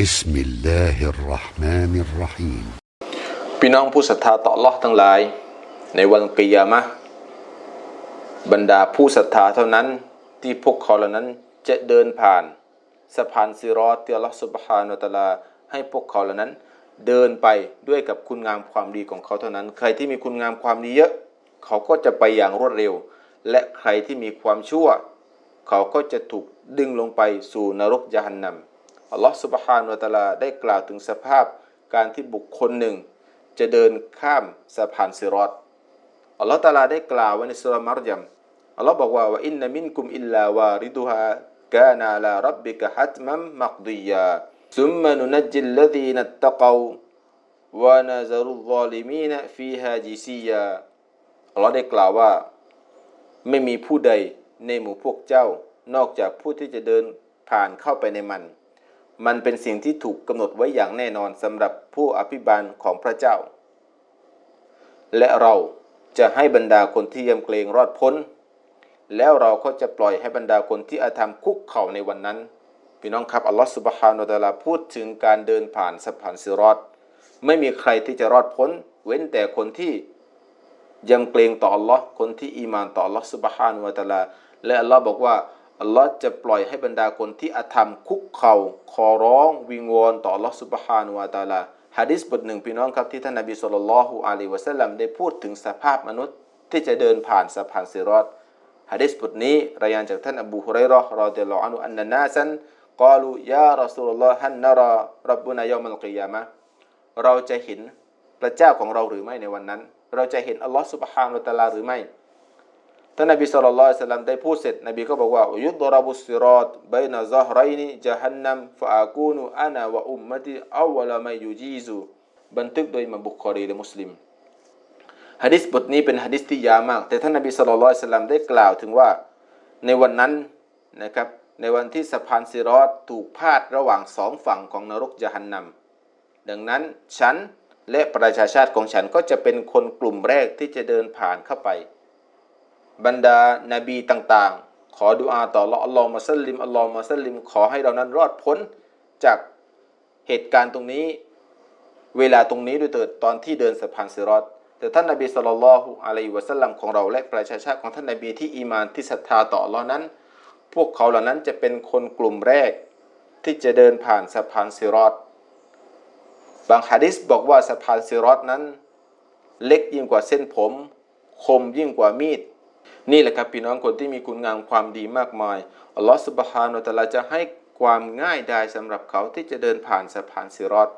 بسم الله الرحمن الرحيم พี่น้องผู้ศรัทธาต่อ Allah ทั้งหลาย ในวันกิยามะห์บรรดาผู้ศรัทธาเท่านั้นที่พวกเขาเหล่านั้นจะเดินผ่านสะพานซิรอตที่ Allah Subhanahu wa Taala ให้พวกเขาเหล่านั้น เดินไปด้วยกับคุณงามความดีของเขาเท่านั้น ใครที่มีคุณงามความดีเยอะ เขาก็จะไปอย่างรวดเร็ว และใครที่มีความชั่ว เขาก็จะถูกดึงลงไปสู่นรกยะฮันนัม อัลลอฮฺสุบฮานุวะตะอาลาได้กล่าวถึงสภาพการที่บุคคลหนึ่ง จะเดินข้ามสะพานซิรอตอัลลอฮฺตะอาลาได้กล่าวไว้ในสุรมารยมอัลลอฮฺบอกว่าว่าอินนามินกุมอิลลาวาริดุฮากานาลารับบิกะฮัตมัมมักดียาซุมมานุนจิลลดีนัตตะกาววานาซารุลซาลิมีนฟีฮาจิซียาอัลลอฮฺได้กล่าวว่า ไม่มีผู้ใดในหมู่พวกเจ้า นอกจากผู้ที่จะเดินผ่านเข้าไปในมัน มันเป็นสิ่งที่ถูกกำหนดไว้อย่างแน่นอนสำหรับผู้อภิบาลของพระเจ้า และเราจะให้บรรดาคนที่ยำเกรงรอดพ้น แล้วเราก็จะปล่อยให้บรรดาคนที่อาธรรมคุกเข่าในวันนั้น พี่น้องครับอัลลอฮฺสุบฮานาตะลาพูดถึงการเดินผ่านสะพานซิรอตไม่มีใครที่จะรอดพ้น เว้นแต่คนที่ยำเกรงต่อ Allah คนที่อีมานต่อ Allah Subhanahu wa Taala และ Allah บอกว่า Allah จะปล่อยให้บรรดาคนที่อธรรมคุกเข่าขอร้องวิงวอนต่อ Allah Subhanahu wa Taala ฮะดิษบทหนึ่งพี่น้องครับที่ท่านนบีสุลต่านละฮุอะลัยฮิวะสัลลัมได้พูดถึงสภาพมนุษย์ที่จะเดินผ่านสะพานซิรอตฮะดิษบทนี้รายงานจากท่านอบูฮุไรราะห์รอฎิยัลลออันุอันนันาซันกาลูยารอซูลุลลอฮ์ฮันนารารับบุนายอมัลกิยามะเราจะเห็นพระเจ้าของเราหรือไม่ในวันนั้น เราจะเห็นอัลลอฮ์สุบฮานุตะลาหรือไม่ ท่านนบีสุลต่านละสัลลัมได้พูดเสร็จ นบีก็บอกว่ายุดรบุสิรอตบนาซาฮรัยนีจฮันนัมฟะอากูนุอานะวะอุมมะติอาวะลามายูจีซูบันทึกโดยมับุคอรีและมุสลิมฮะดิษบทนี้เป็นฮะดิษที่ยาวมาก แต่ท่านนบีสุลต่านละสัลลัมได้กล่าวถึงว่าในวันนั้นนะครับในวันที่สะพานซิรอตถูกพาดระหว่างสองฝั่งของนรกยะฮันนัมดังนั้นฉันและประชาชาติของฉันก็จะเป็นคนกลุ่มแรกที่จะเดินผ่านเข้าไป บรรดานาบีต่างๆ ขอดุอาต่ออัลลอฮ์มาสัลลิมอัลลอฮ์มาสัลลิม ขอให้เรานั้นรอดพ้นจากเหตุการณ์ตรงนี้ เวลาตรงนี้ด้วยเถิดตอนที่เดินสะพานซิรอตแต่ท่านนาบีสุลต่านละฮุอะลัยวะสัลลัมของเราและประชาชาติของท่านนาบีที่อีมานที่ศรัทธาต่ออัลลอฮ์นั้น พวกเขาเหล่านั้นจะเป็นคนกลุ่มแรกที่จะเดินผ่านสะพานซิรอตบางฮะดิษบอกว่าสะพานซิรอตนั้น เล็กยิ่งกว่าเส้นผม คมยิ่งกว่ามีด นี่แหละครับพี่น้องคนที่มีคุณงามความดีมากมายอัลลอฮฺสุบฮานุตะลาจะให้ความง่ายดายสำหรับเขาที่จะเดินผ่านสะพานซิรอต